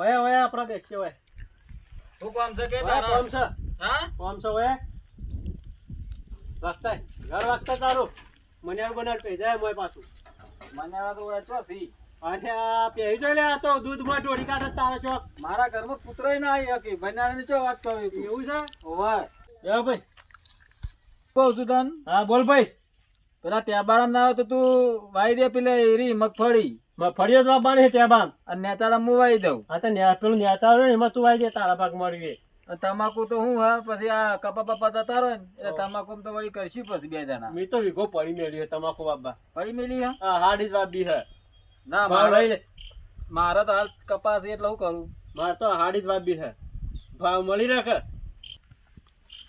ઓય ઓય આપણા બેસીએ ઓય. હું કોમ છે કે ઓય તારા? કોમ છે? હા? કોમ છે ઓય? વાગતા ઘર વાગતા તારું. મન્યાળ બનાડ પે જાય મોય પાછું. મને આ તો છો સી. અરે આ પહેરી જોઈ લે આ તો દૂધમાં ઢોળી કાઢે તારા છો મારા ઘરમાં કૂતરોય ના આવી હકી બનાવીને ચો વાત કરો એવું છે? ઓવે એ ભાઈ. કહું છું તન હા બોલ ભાઈ. પેલા ટેબાળા ના આવે તો તું વાઈ દે પેલા એરી મગફળી. ફળિયો જ હે છે ટેબામ અને નેતાળા હું વાઈ દઉં? હા તો પેલું નેતાળો ને એમાં તું આવી દે તારા ભાગ અને તમાકુ તો હું હા પછી આ કપા પપ્પા જતા રહે એટલે તમાકુ તો વળી કરશી પછી બે જણા. મેં તો વીઘો પડી મેળ્યો તમાકુ બાબા ફરી મેલી હા? હા હાડી બાબી હે ના મારે લે. મારે તો હાલ કપાસ એટલે હું કરું? મારે તો હાડી જ વાપી હે ભાવ મળી રાખે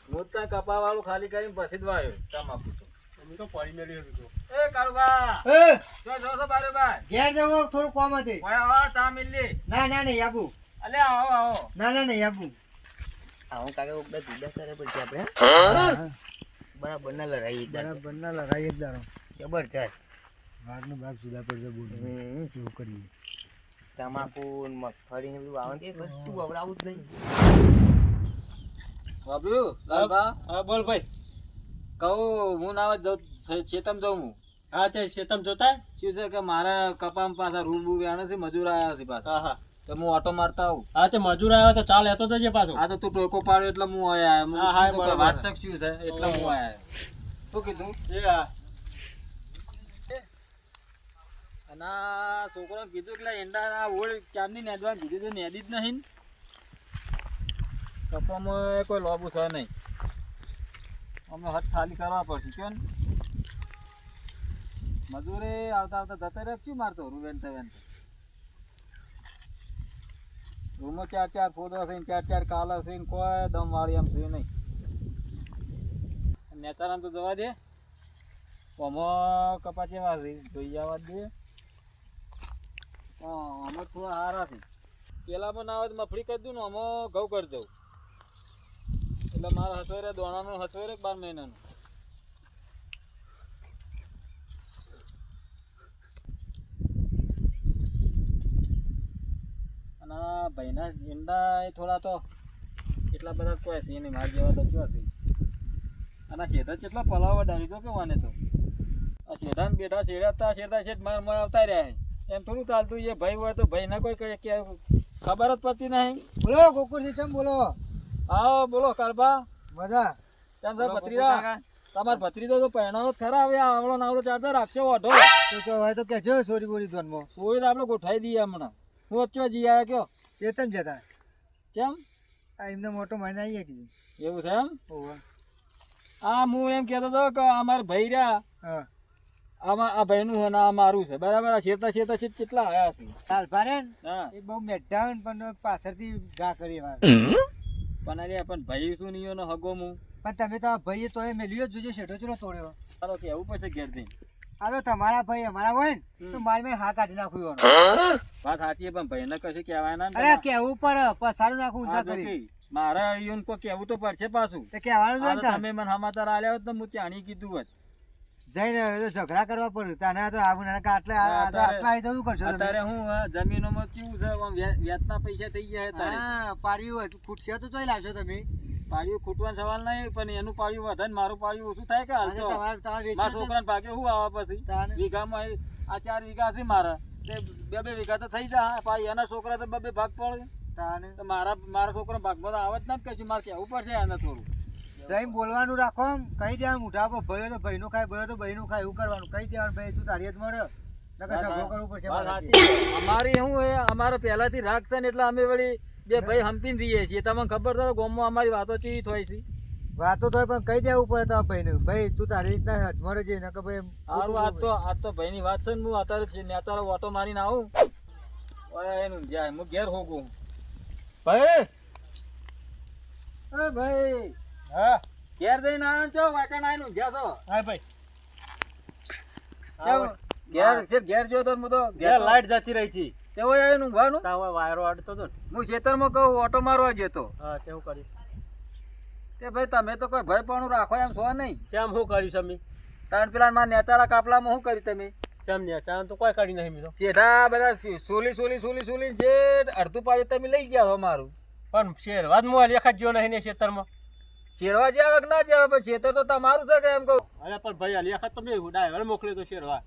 હું તો કપા વાળું ખાલી કરીને પછી જ વાયો તમાકુ. અમે તો પડી મેળ્યો વીઘો એ કાળુબા એ, જો જો છો બારે ઘેર જવો થોડું કોમ હતી. ઓય આવો ચા મિલી ના ના નહીં આબુ. અલે આવો આવો. ના ના નહીં આબુ. આવું કાકે ઉગડા જુદા કરે પડશે આપણે બરાબર ના લડાઈ એકદમ. બરાબર ના લગાઈ એક દાડો જબરજસ્ત ભાગનો ભાગ જુદા પડશે બોલ હમ. કેવું કરીએ? તમાકુ ને મગફળી ને બધું આવે તે વસ્તુ વવડાવું જ નહીં. બાબુ લાલબા હા બોલ ભાઈ. કહું હું ના જાઉં ચેતમ જાઉં હું. હા તે ચેતમ જોતા? શું છે કે મારા કપામ પાછા રૂમ બૂમ આણે છે મજૂર આવ્યા છે પાછા. હા હા. તો હું ઓટો મારતા આવું. હા તે મજૂર આવ્યો તો ચાલ એતો જજે પાછો. આ તો તું ટોકો પાડ્યો એટલે હું આયા. હા, હા, વાટસક શું છે એટલે હું આયા. શું કીધું? એ હા. ના છોકરો કીધું એટલે એંડા ના ઓળ ચારની નેદવા કીધું તો નેદી જ નહીં કપામાં કોઈ લોબુ છે નહીં. અમે હટ ખાલી કરવા પડશે, કેમ? મજૂરે આવતા આવતા જતા રહે શું મારતો રૂવેન તવેન રૂમો ચાર ચાર ફોદો છે ચાર ચાર કાલા છે કોઈ દમ વાળી એમ છે નહીં. નેતારામ તો જવા દે. આમાં કપા જેવા છે, જોઈ આવવા દે. હા, અમે થોડા હારા છે. પેલામાં ના આવે મફળી કરી દઉં ને આમાં ઘઉં કરી દઉં. એટલે મારા હસવેરે દોણાનું, હસવેરે બાર મહિનાનું? અને ભાઈના ઈંડા એ થોડા તો એટલા બધા કોઈ છે નહીં, માર જેવા તો ચો છે અને શેઠા કેટલા પલાવા ડાળી તો કેવાને તો? આ શેઠા બેઠા શેડાતા શેઠા શેઠ માર માર આવતા રહ્યા એમ થોડું ચાલતું એ ભાઈ હોય તો ભાઈને કોઈ કઈ ખબર જ પડતી નહીં. બોલો ગોકુળજી ચમ બોલો? આવો બોલો કરબા મજા. કેમ છે ભત્રીજા? તમાર ભત્રીજો તો પહેણાવો ખરા હવે આવડો નાવડો ચાર્જર આપશે ઓઢો તો તો હવે તો કેજો સોરી બોરી ધોનમાં. સોરી તો આપણે ગોઠવાઈ દઈએ હમણાં. હું વચ્ચે જી આવ્યા કયો? ચેતન જતા. કેમ આ એમને મોટો મહિના આવી કીધું એવું છે એમ? આ હું એમ કહેતો હતો કે અમાર ભાઈ રહ્યા. હા. આમાં આ ભાઈનું અને આ મારું છે. બરાબર આ શેરતા શેરતા છે કેટલા આવ્યા છે. ચાલ પારે હા. એ બહુ મેઠા પણ પાછળથી ઘા કરી પણ અરે પણ ભાઈ શું નહીં એનો હગો મું. પણ તમે તો ભાઈ તો એ મેલ્યો જોજો શેઠો ચલો તોડ્યો. તારો કેવું પડશે ઘેરથી આ તો તમારા ભાઈ અમારા હોય ને તો મારે મેં હા કાઢી નાખ્યું. વાત સાચી પણ ભાઈ ને કશું કહેવાય ના અરે કેવું પડે પસારું નાખું ઊંચા કરી. કે મારે ઈયોને કોઈ કહેવું તો પડશે પાછું. તો કહેવાનું તમે મને સમાચાર આલ્યા હોત તો હું ચાણી કીધું હોત. જઈને હવે તો ઝઘડા કરવા પડે. તને તો આવું ના કે આટલે આટલા આવી જવું કરશો? અત્યારે હું જમીનોમાં કેવું છે આમ વ્યા- વ્યાજના પૈસા થઈ ગયા તારે હા પાડ્યું ખૂટશે તો જોઈ લાવશો તમે. પાડ્યું ખૂટવાનો સવાલ નહીં પણ એનું પાડ્યું વધે ને મારું પાડ્યું ઓછું થાય કે હાલ તો? મારા છોકરાને ભાગે શું આવે પછી. વીઘામાં આ ચાર વીઘા છે મારા. તે બે બે વીઘા તો થઈ જાય પાછી એના છોકરા તો બે બે ભાગ પડે. તાને મારા મારા છોકરા ભાગમાં તો આવે જ ના કશું મારે કહેવું પડશે એને થોડું. જઈને બોલવાનું રાખો આમ. કહી દેવાનું? મોઢા પર ભયો તો ભાઈનું ખાય ભયો તો ભાઈનું ખાય એવું કરવાનું. કહી દેવાનું? ભાઈ તું તારી જ મળે નકર ઝઘડો કરવું પડશે. અમારી હું એ અમારે પહેલાથી રાગ છે ને એટલે અમે વળી બે ભાઈ હંપીને રહીએ છીએ. તમને ખબર તો ગામમાં અમારી વાતો ચીવી થાય છે. વાતો તો પણ કહી દેવું પડે તમારા ભાઈને? ભાઈ તું તારી રીતના હજમરે છે નકર ભાઈ સારું આજ તો આજ તો ભાઈની વાત છે ને હું અત્યારે ને અત્યારે ઓટો મારીને આવું. ઓય એનું જાય હું ઘેર હોગું. ભાઈ! અરે ભાઈ! હા. ઘેર જઈને આવ્યો છો વાટણ આવીને જ્યાં છો? હા ભાઈ. ચાલ ઘેર છે ઘેર જોયો તો હું તો ઘેર લાઈટ જતી રહી છે. તે હોય ઊંઘવાનું? તાવા વાયરો અડતો તો હું ખેતરમાં કહું ઓટો મારવા જતો. હા તેવું કર્યું તે ભાઈ તમે તો કોઈ ભય પણ રાખો એમ છો નહીં. કેમ શું કર્યું છે અમે? તાણ પેલા મારા નેતાળા કાપલામાં શું કર્યું તમે? ચમ ને તો કોઈ કાઢી નહીં શેઠા બધા સોલી સોલી સોલી સોલી છે અડધું પાડ્યું તમે લઈ ગયા છો મારું. પણ શેર વાત મોલ લેખા જ્યો નહીં ને ખેતરમાં. શેરવા જેવા કે ના જેવા પણ શેતર તો તમારું છે કે એમ કહું? અરે પણ ભાઈ અલી વખત તમે ડાયવર મોકલ્યો તો શેરવા.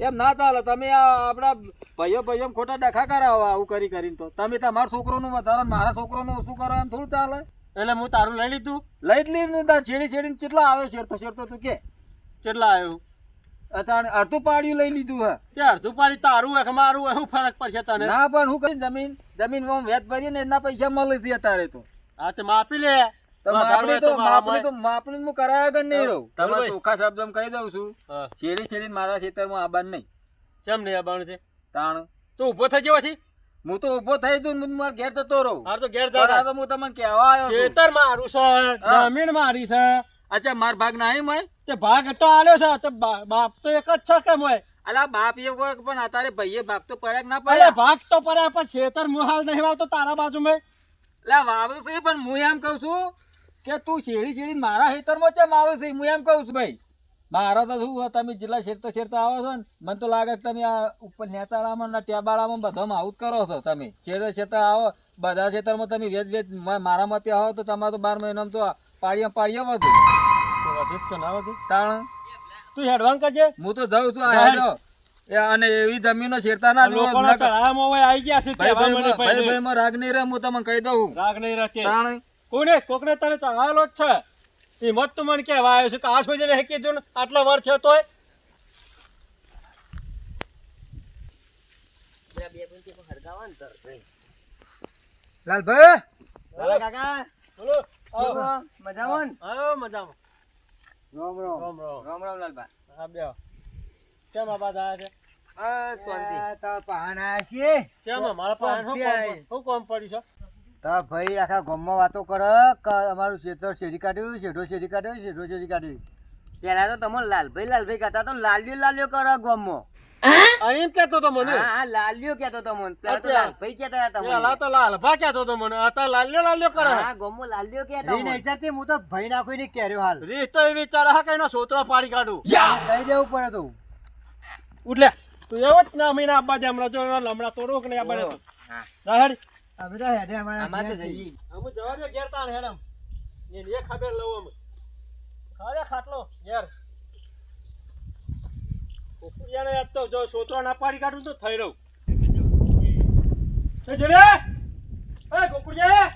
એમ ના ચાલે તમે આ આપણા ભાઈઓ ભાઈઓ ખોટા ડખા કરાવો આવું કરી કરીને તો. તમે તમારા છોકરોનું વધારો મારા છોકરોનું ઓછું કરો એમ થોડું ચાલે. એટલે હું તારું લઈ લીધું? લઈ જ લીધું તાર છેડી છેડીને કેટલા આવે શેરતો? શેરતો તું કે. કેટલા આવ્યું? અત્યારે અડધું પાડ્યું લઈ લીધું હે. તે અડધું પાડી તારું હે કે મારું? શું ફરક પડશે તને? ના પણ હું કઈ જમીન જમીન વેત વેચ ભરીએ એના પૈસા મળે છે અત્યારે તો. હા તે માપી લે. માપણી તો માપણી તો માપણી હું કરાયા કર નહીં રહું. તમે ચોખ્ખા શબ્દમાં કહી દઉં છું. હા. શેરી શેરી મારા ખેતરમાં આબાન નહીં. ચમ નહીં આવવાનું છે? તાણ. તું ઊભો થઈ ગયો પછી? હું તો ઊભો થઈ તું હું મારા ઘેર જતો રહું. હાર તો ઘેર પણ જા હું તમને કહેવા આવ્યો ખેતર મારું છે જમીન મારી છે. અચ્છા માર ભાગ નહીં મય? તે ભાગ તો આલ્યો છે તે બાપ તો એક જ છે કે મોય? અલા બાપ એ કોઈ પણ અત્યારે ભાઈએ ભાગ તો પડ્યા ના પડે પડ્યા. ભાગ તો પડ્યા પણ ખેતર મુહાલ નહીં વાવતો તારા બાજુ મેં એટલે વાવું છે પણ હું એમ કહું છું કે તું શેરી શેરી મારા ખેતરમાં ચમ આવે છે? હું એમ કહું છું ભાઈ. મારા તો શું તમે જેટલા શેરતા શેરતા આવો છો ને મને તો લાગે કે તમે આ ઉપર નેતાળામાં ને ટેબાળામાં બધામાં આવું જ કરો છો તમે. શેરતા શેરતા આવો બધા ખેતરમાં તમે વેચ વેચ મારા મતે આવો તો તમારે તો બાર મહિનામાં તો પાળીયા પાળીયા વધુ. તો વધુ તો ના વધુ. તાણ? તું હેડવાન કરજે. હું તો જાઉં છું આ એ અને એવી જમીનો શેરતા ના જુઓ. લોકોના ચઢાવામાં આવી ગયા છે ભાઈ ભાઈ માં રાગ નહીં રહે હું તમને કહી દઉં. રાગ નહીં તાણ? કોને? કોકને તને ચઢાવેલો જ છે. હિંમત તો મને કહેવા આવ્યો છે કે આ સુધી હેકી કીધું ને આટલા વાર છે તોય. લાલભાઈ? બોલો. કાકા. બોલો. આવો. મજામાં રામ રામ. રામ રામ. રામ રામ લાલભાઈ હા બેહો. કેમ આ બાદ આવ્યા છે? આ તો પહાણા છીએ કેમ? કોમ પડ્યું છે? તો ભાઈ આખા ગામમાં વાતો કરે કે અમારું ખેતર શેરી કાઢ્યું શેઢો શેરી કાઢ્યો શેઢો શેરી કાઢ્યું. પેલા તો તમે લાલભાઈ લાલભાઈ કહેતા તો લાલ્યો લાલ્યો કરો ગામમાં. આ એમ કહેતો તો મને. હા હા લાલ્યો કહેતો તો મને. પેલા તો લાલભાઈ કહેતા હતા પેલા તો લાલભા કહેતો તો મને. અત્યારે લાલ્યો લાલ્યો કરે. હા ગમો લાલ્યો કહેતા નહીં ચાલતી, હું તો ભાઈ નાખું ને કેર્યો હાલ. રીત તો એ ચાલે હા કઈનો સોતરો પાડી કાઢું. કહી દેવું પડે તો તું એવો જ ના મહિના આપવા દે હમણાં જો હમણાં તોડો કે નહીં આપવા દે હા. અમે તો હેડે અમારા આમાં તો જઈએ. અમે જવા દે ઘેર તાણ હેડ આમ. ને ખબર લઉં અમે. ખાલે ખાટલો ઘેર. કુકુરિયાને યાદ તો જો સોતરો ના પાડી કાઢું તો થઈ રહું. એ જોડે! એ કુકુરિયા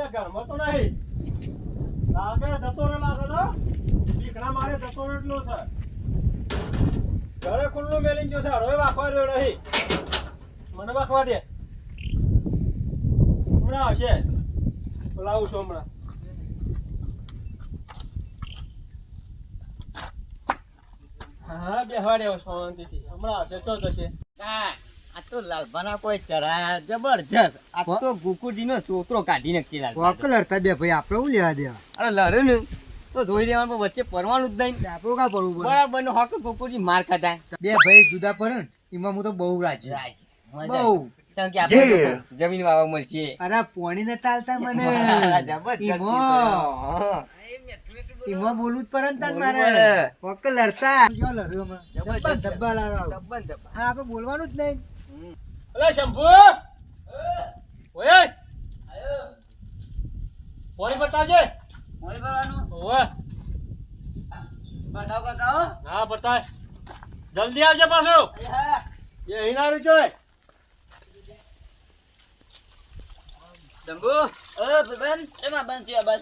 એ ઘરમાં તો નહીં. લાગે જતો રે લાગે તો. દીકરા મારે જતો એટલો છે. ઘરે ખુલ્લું મેલી ગયો છે. હવે વાખવા રહ્યો નહીં. મને વાખવા દે. હમણાં આવશે. લાવું છું હમણાં. હા બેહવા દેવો શાંતિથી. હમણાં આવશે તો જશે હા, આ તો લાલભાના કોઈ ચઢાયા જબરજસ્ત. આ તો ગુકુજીનો સોતરો કાઢી નાખશે લાલભા કોક લડતા બે ભાઈ આપણે લેવા દેવા? અરે લડે ને. તો જોઈ દેવાનું વચ્ચે પરવાનું જ નહીં. આપણું કા પડવું બરાબર નો હક ગુકુજી માર ખાતા બે ભાઈ જુદા ને એમાં હું તો બહુ રાજી મજા બહુ. કારણ કે આપણે જમીન વાવા મળશે અરે પોણી ને ચાલતા મને. ઈમો. હા. જ પડે ને મારે. પડે. લડતા જો લડ્યો હમણાં. જબરજસ્ત. ડબ્બા ડબ્બા ડબ્બા. હા આપણે બોલવાનું જ નહીં. અલે શંભુ! ઓય! પાણી બતાવજે ઓય. હા બતાય જલ્દી આવજે પાછો. એ અહીં ના જંબુ અ, બંધ. શેમાં બંધ થયો?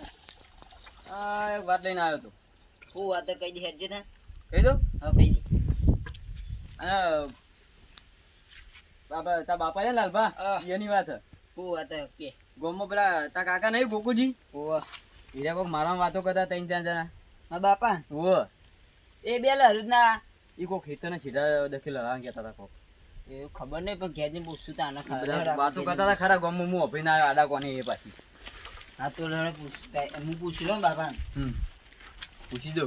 આ એક વાત લઈને આવ્યો હતો હું વાત કહી દે હેડજે ને. કહી દો હા, કહી દે. બાપા તા બાપા ને લાલભા. એની વાત હું વાત કે. ગોમમાં પેલા તા કાકા નહીં ગોકુજી હોવે. હીરા કોક મારવા વાતો કરતા ત્રણ ચાર જણા હા, બાપા ઓ એ બે લહેરું જ ના ઈ કોક ખેતરને સીધા દખી લગાવવા કહેતા હતા કોક એ ખબર નહીં પણ ઘેર જઈને પૂછશું તો આને ખબર વાતો કરતા હતા ખરા ગામમાં હું અભિન આવ્યો આડા કોની એ પાછી. હા તો લડે પૂછતા હું પૂછી લઉં બાપા પૂછી દો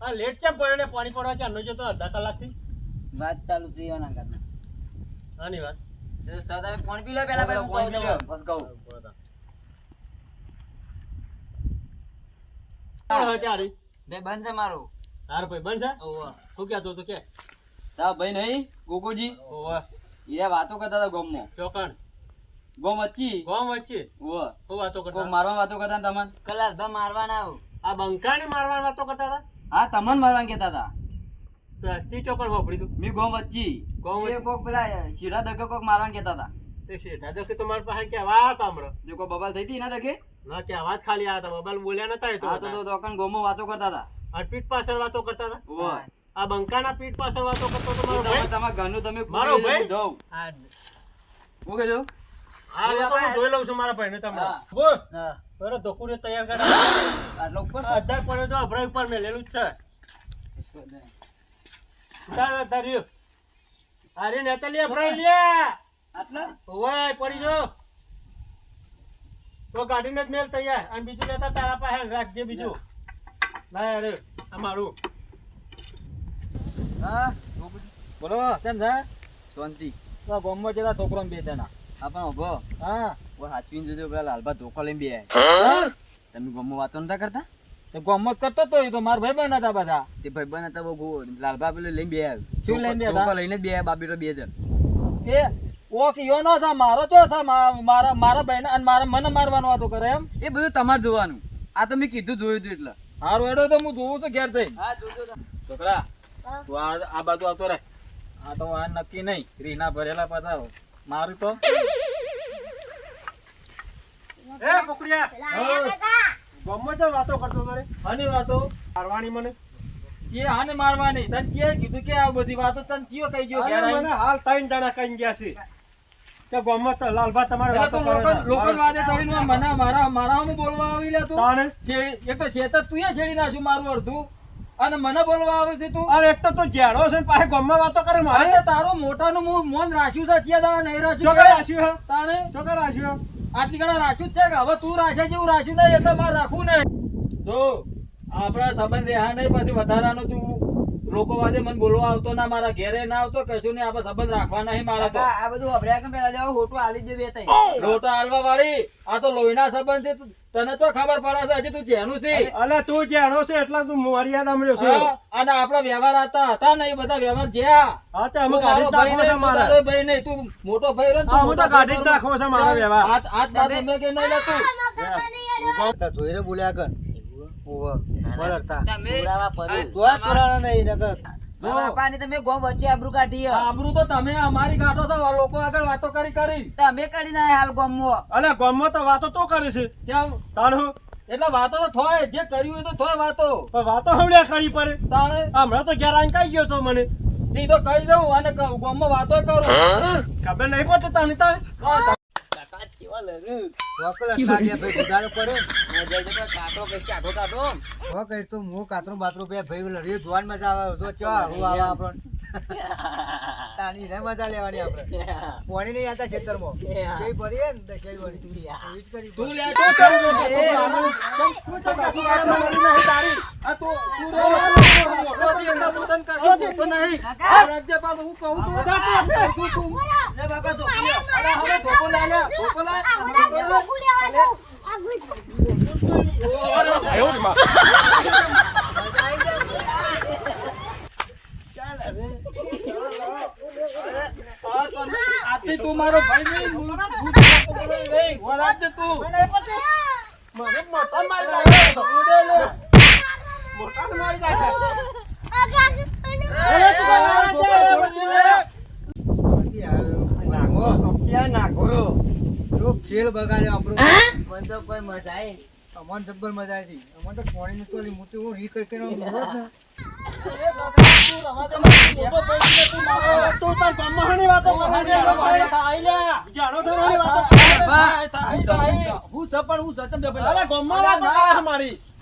હા લેટ કેમ પડ્યો ને? પાણી પડવા ચાલનો છે તો અડધા કલાકથી? વાત ચાલુ થઈ એના કરતા આની વાત. તો ફોન પી લો પેલા પછી હું કહું તમને. બસ કહું. ત્યારે બે બંધ છે મારું. તારો ભાઈ બન છે? શું કહેતો તો કે? તારા ભાઈ નહીં? ગોકુજી ઓવા. એ વાતો કરતા હતા ગોમમાં ચોકણ. ગોમ વચ્ચી? ગોમ વચ્ચી? ઓવ. શું વાતો કોક કરતા મારવા વાતો કરતા ને તમન? કલાક મારવાના આવ. આ બંકાને મારવાની વાતો કરતા હતા? હા તમન મારવા કેતા હતા. તો ચોકણ વાપરી તું? મી ગોમ વચ્ચી. ગોમ એ વચ્ચી? કોક પેલા શીરા દકે કોક મારવા કેતા હતા. તે શેઠા દકે તો મારી પાસે કેવા વાત હમણાં? જો કો બબાલ થઈ હતી એના દગે ના કે આવાજ ખાલી આ હતા. બબાલ બોલ્યા નતા એ તો તો તો તોકન ગોમો વાતો કરતા હતા. આ પાછળ વાતો કરતા હતા? ઓવ. આ બંકાના પીઠ પાછળ વાતો કરતો તો મારો ભાઈ. તમારા ઘરનું તમે મારો ભાઈ? દઉં હું હા એ તો હું જોઈ લઉં છું મારા ભાઈને તમને. હા. બોલ. હા. બરો ધોકુને તૈયાર કરા. આટલો ઉપર અધાર પડ્યો તો અભરાઈ ઉપર મેલેલું જ છે. ઉતાર અધાર રહ્યો. અરે નેતા લે અભરાઈ લે. આટલા? ઓય પડી જો. તો કાઢીને જ મેલ તૈયાર. અને બીજું લેતા તારા પાસે રાખજે બીજું. ના અરે આ મારું. હા? બોલો કેમ છે? શાંતિ. તો ગામમાં જતા છોકરો બે જણા. આપણ ઊભો. હા. ઓ હાચવીને જોજો પેલા લાલબા ધોકો લઈને બે તમે ગોમમાં વાતો નતા કરતા? તો ગામમાં કરતો તો એ તો મારા ભાઈ બન હતા બધા. તે ભાઈ બન હતા બહુ લાલબા પેલું લઈને બે આવ્યો શું લઈને બે ધોકો લઈને બે આવ્યા બાબી તો બે જણ. તે ઓ કયો નો છે મારો તો છે મારા મારા ભાઈને અને મારા મને મારવાનો વાતો કરે એમ? એ બધું તમારે જોવાનું. આ તો મેં કીધું જોયું હતું એટલે. હારું એડો તો હું જોઉં છું ઘેર જઈ હા જોજો છોકરા તું આ આ બાજુ આવતો રે આ તો આ નક્કી નહીં. રીના ભરેલા પાછા મારું તો. એ પકડ્યા ગમમાં તો વાતો કરતો તો રે? વાતો? મારવાની મને? જે હાને મારવાની. તને કે કીધું કે આ બધી વાતો તને કયો કઈ ગયો ઘેર મને હાલ ત્રણ જણા કઈ ગયા છે. કે ગમમાં તો લાલભા તમારે વાતો કરે લોકલ લોકલ વાદે ચડીને મને મારા મારા સામું બોલવા આવી લે તું. એક તો શેતર તું એ છેડી નાખ્યું મારું અડધું. અને મને બોલવા આવે છે તું? અરે એક તો તું જેડો છે પાસે ગમમાં વાતો કરે મારે. તારો મોટાનું મું મોન રાખ્યું છે ચિયા દાડા નહીં રાખ્યું ચોકર કે? રાખ્યું હે તાણે? ચોકર રાખ્યું હે? આટલી ઘણા રાખ્યું જ છે કે? હવે તું રાખે જેવું રાખ્યું નહીં એટલે મારે રાખવું નહીં. જો આપણા સંબંધ રહ્યા નહીં પછી વધારાનું તું લોકો વાદે મને બોલવા આવતો ના મારા ઘેરે ના આવતો કશું નહીં આપણે સંબંધ રાખવા નહીં મારા તો. આ બધું અભર્યા કે પેલા લેવા? હોટો આલી દે બે ત્રણ. આલવા વાળી આ તો લોહીના સંબંધ છે તને તો ખબર પડે છે હજી તું જેનું છે. અલે તું જેનો છે એટલે તું મર્યાદા મળ્યો છે. અને આપણા વ્યવહાર હતા હતા ને એ બધા વ્યવહાર જ્યાં. હા તે અમે કાઢી નાખવો છે મારા. ભાઈ નહીં, તું મોટો ભાઈ રહ્યો તું હું તો કાઢી જ નાખવો છે મારો વ્યવહાર. હાથ બાથ ઉમે કે નહીં લેતું જોઈને બોલ્યા કર. આબરૂ કાઢી હે. આબરૂ તો તમે અમારી કાઢો છો લોકો આગળ વાતો કરી કરી. તમે ના હાલ ગોમમાં. અલે ગમમાં તો વાતો તો કરે છે. તાણું? એટલે વાતો તો થોય જે કર્યું હોય તો થોય વાતો. પણ વાતો હમણાં કરી પડે. તાણે? હમણાં તો ઘેર કઈ ગયો તો મને. ઈ તો કહી દઉં અને ગામમાં વાતો કરું. ખબર નહીં પડતી તને તારે વકલ હતા બે ભાઈ જુદાડો પડે પછી હો કઈ તો હું કાતરો બાતરો બે ભાઈ લડ્યો જોવાની મજા આવે તો ચા હું આવા આપણને તાની ને મજા લેવાની આપણે પોણી નહીં આતા ખેતરમાં ને કરી તું લે તો તું તો નહીં તારી. આ તું તું રે. આ રાજ્યપાલ હું કહું છું. તું. લે બાપા તો. અરે હવે ધોકો લે લે. ધોકો લે. જાય તું મારો ભાઈ નહીં. હું- તું. મને મોટા મારી લે, ધોકો લે. મોટા મારી નાખે અરે તું આ ધોકો છોડી દે. નથી આવ્યો. ક્યાં નાખો જો ખેલ બગાડ્યો આપણો મને તો કોઈ મજા આવી અમન જબ્બર મજા આવી હતી અમન તો પોણી ની તોડી હું તો હું રી કરી કરીને મોડો જ ને. હું સપણ હું સચમ બે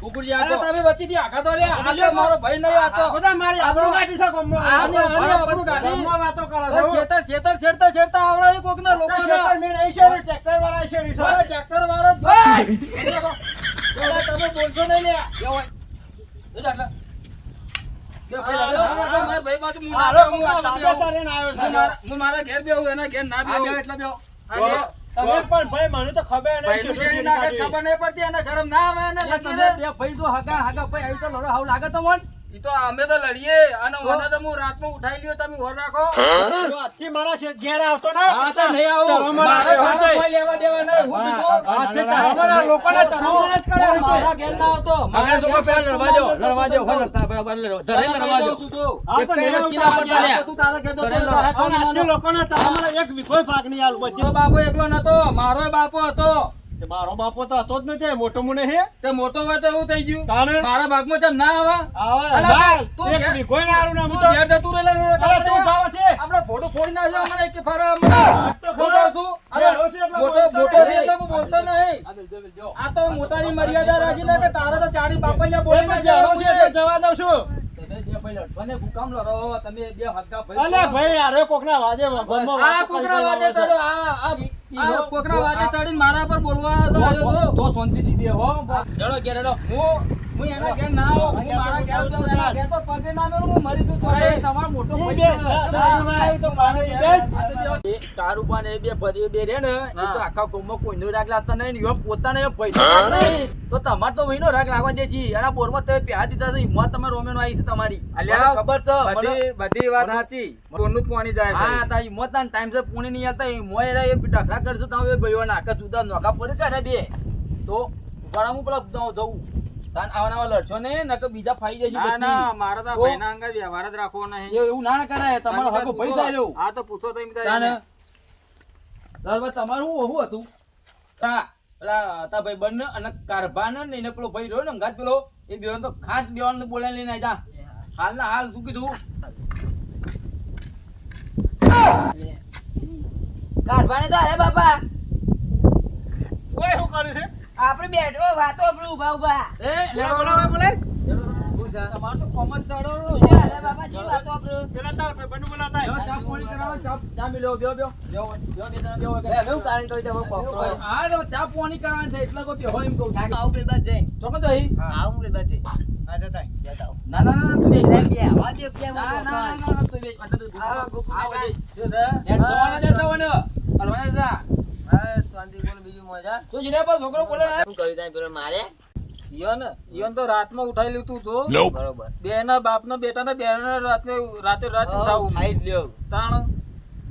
અરે આ તો કુકુરજી તમે વચ્ચેથી આઘા તો લ્યા. આ તો મારો ભાઈ નહીં આ તો. બધા મારી આપણો કાઢી છે ગમમાં આને આને આપણો કાઢી. ગમમાં વાતો કરો છેતર છેતર છેડતા છેડતા આવડે ના લોકો ના છેતર મેં નહીં છે ટ્રેક્ટર વાળા છે રી સાહેબ ટ્રેક્ટર વાળો ભાઈ. તમે બોલશો નહીં લે હોય? એ જાટલા હા, મારા ઘેર બેહું, એના ઘેર ના આ બે બેહું. એટલે બે બે- તમે પણ ભાઈ મને તો ખબર નહીં ખબર નહીં પડતી અને શરમ ના આવે. બે ભાઈ તો હગા હગા ભાઈ આવી તો લડો હાવ લાગે તો મન ઈ તો અમે તો લડીએ અને મને તો હું રાતમાં ઉઠાઈ લ્યો તમે ઓર રાખો. આજથી મારા છે ઘેર આવતો ના હા તો નહીં આવું. મારે મારે. કોઈ લેવા દેવા નહીં હું કીધું આજથી તમારા લોકોને ચરમણ જ કરે હું મારા ઘેર ના આવતો. આગળ છોકરો પેલા લડવા દો લડવા દો હો લડતા બરાબર ધરે લડવા દો. આ તો. નહીં આવતા તું તારા ઘેર પણ આજથી. લોકોને ચરમણ એક વિખોય ભાગ નહીં આલ બધી. બાપો એકલો નતો મારો બાપો હતો. મારો બાપો તો હતો જ નથી મોટો મુને હે? તે મોટો હોય તો એવું થઈ ગયું. તાણે? મારા ભાગમાં તેમ ના આવા. આવા તું એક વીઘોય ના આરું ના તું. ઘેર જતું રે લે, અરે તું ભાવ છે. આપણે ફોટો ફોડી નાખ્યો હમણાં એક ફારા હમણાં. તો હું છું, અરે મોટો મોટો છે એટલે હું બોલતો નહીં. આ તો મોટાની મર્યાદા રાખી લે કે તારે તો ચાડી બાપાને બોલી એ તો નાખ્યા ઘેરો છે જવા દઉં છું. તમે બે ભાઈ લડવાને ભૂકામ લડો તમે બે હગા ભાઈ અલે ભાઈ અરે કોકના વાજે ભગવાનમાં આ કોકના વાજે ચડો છે. આ આ આ કોકરા વાદે ચડીને મારા પર બોલવા તો આવ્યો છો. તો. શાંતિથી બે હો. લડો કે લડો હું હું એના ઘેર ના આવું હું મારા ઘેર તો એના ઘેર તો પગે ના હું મરી તું તો તમારો મોટો ભાઈ તો મારે ઈ બે. આ તો બે- એ કારુબા ને એ બે ભરી- બે રે ને એ તો આખા ગામમાં કોઈનો રાગ લાગતા નહીં ને પોતાને એ નહીં. તો તમારે તો મહિનો રાગ લાગવા દે છે. એના બોરમાં તમે પ્યા દીધા છે હિંમત તમે રોમેનો આવી છે તમારી. અલ્યા, ખબર છે બધી બધી વાત સાચી. કોનું પાણી જાય હા તા હિંમત ના ટાઈમ છે પૂણી નહીં આવતા મોય એ ડખલા કરશે તમે ભાઈઓ નાખા જુદા નોખા પડે કરે બે? તો ઉપાડા હું પેલા જવું. જઉં તાન આવા નવા લડશો ને નકર બીજા ફાઈ જશે ના ના મારા તો ભાઈના અંગે વ્યવહાર જ રાખવો નહીં. એ- એવું ના ના કરાય તમારો હગો ભાઈ ચાલ્યો આ તો પૂછો તો એમ તારે તાને દાદા તમારું શું હતું. તા પેલા તા ભાઈ બંને અને કારભાન ને એને પેલો ભાઈ રહ્યો ને અંગાત પેલો એ બેવાન તો ખાસ બેવાન બોલાવી લઈને આવ્યા હાલ ના હાલ શું કીધું. કારભાને તો અરે બાપા. ઓય, શું કર્યું છે? આપણે બેઠો વાતો આપણે ઊભા ઊભા એ બોલા, બોલા, બોલા. તમારું તો કોમ જ જી વાતો આપણે પેલા તારા બોલાતા ચા પાણી કરાવો, ચા- ચા બે જણા બેહો, એક- એનું કારણ તો તમે પકડો હા, તો ચા પાણી કરવાની છે, એટલે કોઈ બેહો એમ કહું છું. આવું પેલ બાદ જઈ ચોક્કસ જઈ? આવું હા, જતા. ના, ના, ના, તું. બે આવા દે કેમ ના, ના, ના, તું બેસ. આ ગોકુળ આવો દે છે? હેડ જવાના દેતા હોય ને. હલવાના દેતા. હા શાંતિ બોલ બીજું મજા તું જીને પર છોકરો બોલે શું કર્યું તારે પેલો મારે? ઈયોને ઈયોને તો રાતમાં ઉઠાઈ લીધું તો બરોબર. બેના બાપનો બેટાના બેના રાતે રાતે રાત ઉઠાવું. ખાઈ લ્યો. તાણ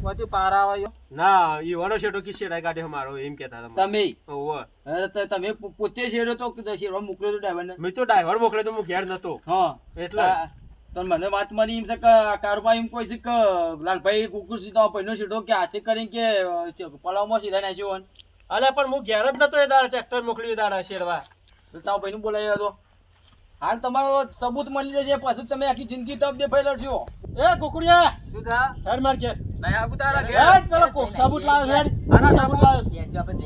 પછી પાર આવે ના ઈ વાળો શેઠો કી શેઠાઈ કાઢ્યો મારો એમ કહેતા હતા તમે? ઓવે. અરે તમે પોતે શેરો તો શેરવા મોકલ્યો તો ડ્રાઈવરને? મેં તો ડ્રાઈવર મોકલ્યો તો હું ઘેર નતો. હા. એટલે? તો મને વાત મારી એમ છે કે કારુભાઈ એમ કોઈ છે કે લાલભાઈ કુકુર સીધો પહેલો સીધો કે હાથે કરીને કે પલાવમાં સીધા નાખ્યો હોય. અલે પણ હું ઘેર જ નતો એ દાડે ટ્રેક્ટર મોકલ્યું દાડા શેરવા. તો તારો ભાઈને બોલાવી હતો હાલ તમારો સબૂત મળી જશે પછી તમે આખી જિંદગી તપ બે ભાઈ છો એ કુકડિયા! શું થા? હેડ માર ઘેર. નહીં આવું તારા ઘેર. હેડ પેલો સાબુત લાવ્યો હેડ. આના સબૂત? લાવ્યો આપણે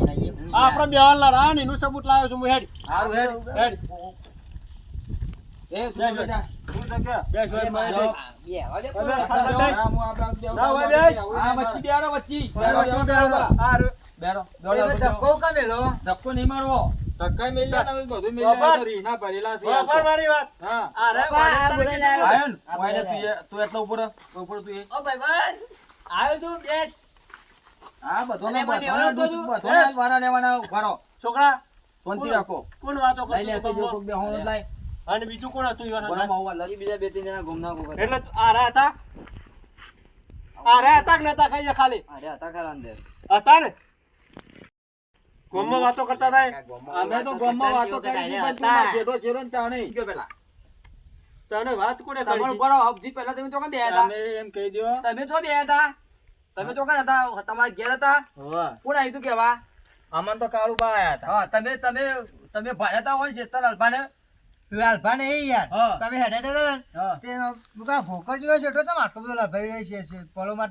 આપણે બેવાલ લડા ને એનું સબૂત લાવ્યો છું હું હેડ. હારું હેડ. હેડ. એ શું બેટા? શું છે કે? બેસ બેસ. ગયા હવે હવે કોઈ ખાલી હા, બેસ. હું આ બાજુ બેહું, ના, વચ્ચે બેહાડો વચ્ચે. બેહાડો, શું બેરો? ધક્કો કામેલો. ધક્કો નહીં મારવો. ધક્કા મેલ્યા બધું મેલ્યા રીના ભરેલા છે. મારી વાત. હા. તું તું એટલો ઉપર ઉપર તું એ. ઓ આવ્યો તું બેસ બધું. વારા લેવાના છોકરા શાંતિ રાખો. કોણ વાતો લઈ લે કરતું જો કોક બે હોનો લાય. અને બીજું કોણ હતું ઈવન? માં બીજા બે ત્રણ જણા ગુમના કોક હતા. એટલે આ રે હતા? આ રે હતા કે નતા? કઈ ખાલી. અરે હતા ખરા અંદર. હતા ને? ગામમાં વાતો કરતા હતા અમે તો ગોમમાં વાતો કરી હતી, પણ તું મારો જેઠો ને તાણે. ગયો પેલા. તને વાત કોને કરી તમારો બરો હબજી પહેલા તમે તો કે બે હતા? તમે એમ કહી દો તમે તો બે હતા. તમે તો ચોકન હતા? તમારા ઘેર હતા. કોણ આવ્યું તું કેવા? અમન તો કાળુ બા આયા હતા. હા તમે તમે તમે ભાડ્યા હોય ને શેતર યાર તમે હેડે હતા તે તમે આટલો બધો લાલભાઈ છે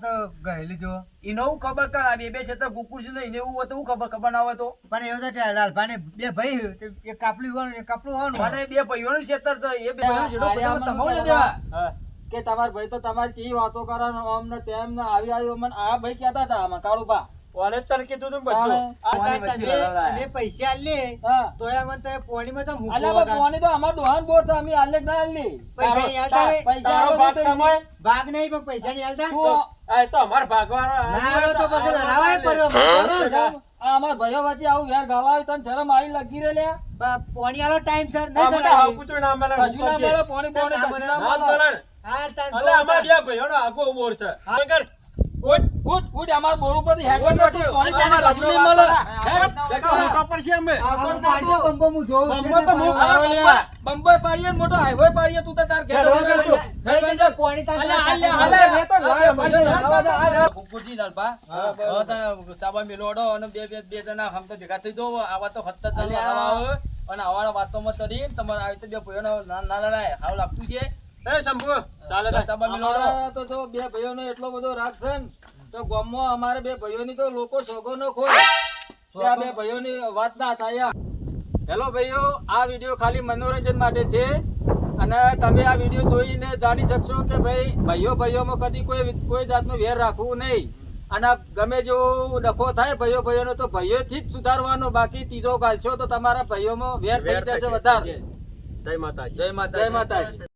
તો ગયેલી જો. એને હું ખબર કરા બે બે શેતર કુકુર છે ને એને એવું હતું હું ખબર ખબર ના હોય તો. પણ એવું તો ત્યાં લાલભાને બે ભાઈ એક કાપલી હોવાનું એક કાપલું હોવાનું મને બે ભાઈઓનું શેતર છે એ બે ભાઈઓનું તમારે તો દેવા? કે તમાર ભાઈ તો તમારી ચી વાતો કરો અમને આમ ને તેમ ને આવી આવી મને આ ભાઈ કહેતા હતા આમાં કાળુ બા તને કીધું તું બધું. આ પોણી તા તમે લડાયા. પૈસા આલે તો એ મને તમે પોણીમાં તો મૂકો અલ્યા પોણી તો અમાર ડોહાન બોર તો અમે આલે ના આલી પૈસા નહીં આલતા પૈસા આલો ભાગ સમય. ભાગ નહીં પણ પૈસા નહીં આલતા? તું આ તો અમાર ભાગવાળો ના તો પછી લડાવાય પડ્યો પૈસા ભાઈઓ વચ્ચે આવું યાર ગાલાવે તને શરમ આવી લગી રે લે પોણી આલો time સર આ નહીં બધા ના મળે, કશું ના મળે પોણી પોણી કશું ના ના મળે મળે હા, તાન અલે અમારા. બે ભાઈઓનો આગો ઊભો છે. હા, કર. ઉઠ. ઉઠ અમાર બોર ઉપરથી હેડવા ઉઠ, નથી સોની નહીં રમણો મળે કાકા, જગ્યા. અમે. તો. બંબો હું જોઉં બંબો તો હું બંબઈ પાડીએ મોટો હાઈવે પાડીએ તું તો તાર ઘેર લઈ જજો, પોણી તાન. અલ્યા. અલ્યા, એ તો લાય, મને. કુકુરજી લાલપા હવે તને ચાબા મેલોડો અને બે બે બે જણા હમ તો ભેગા થઈ જાઓ આવા તો અલ્યા. લડાવા આવે અને આવા વાતોમાં તરી તમારે આવી તો બે ભયો ના ના લડાય હાવ લાગતું છે એ શંભુ, ચાલે તાર. ચાબા મેલોડો તો જો બે ભાઈઓનો એટલો બધો રાગ છે ને તો ગામમાં અમારે બે ભાઈઓની તો લોકો શોખો ન ખોય. આ બે ભાઈઓની વાત ના થાય હેલો ભાઈઓ આ વીડિયો ખાલી મનોરંજન માટે છે. અને તમે આ વીડિયો જોઈને જાણી શકશો કે ભાઈ ભાઈઓ ભાઈઓમાં કદી કોઈ કોઈ જાતનો વેર રાખવું નહીં. અને ગમે જો ડખો થાય ભાઈઓ ભાઈઓનો તો ભાઈઓથી જ સુધારવાનો. બાકી ત્રીજો ગાલશો તો તમારા ભાઈઓમાં વેર થઈ વેર જશે વધારે. જય માતા જય માતા જય માતાજી.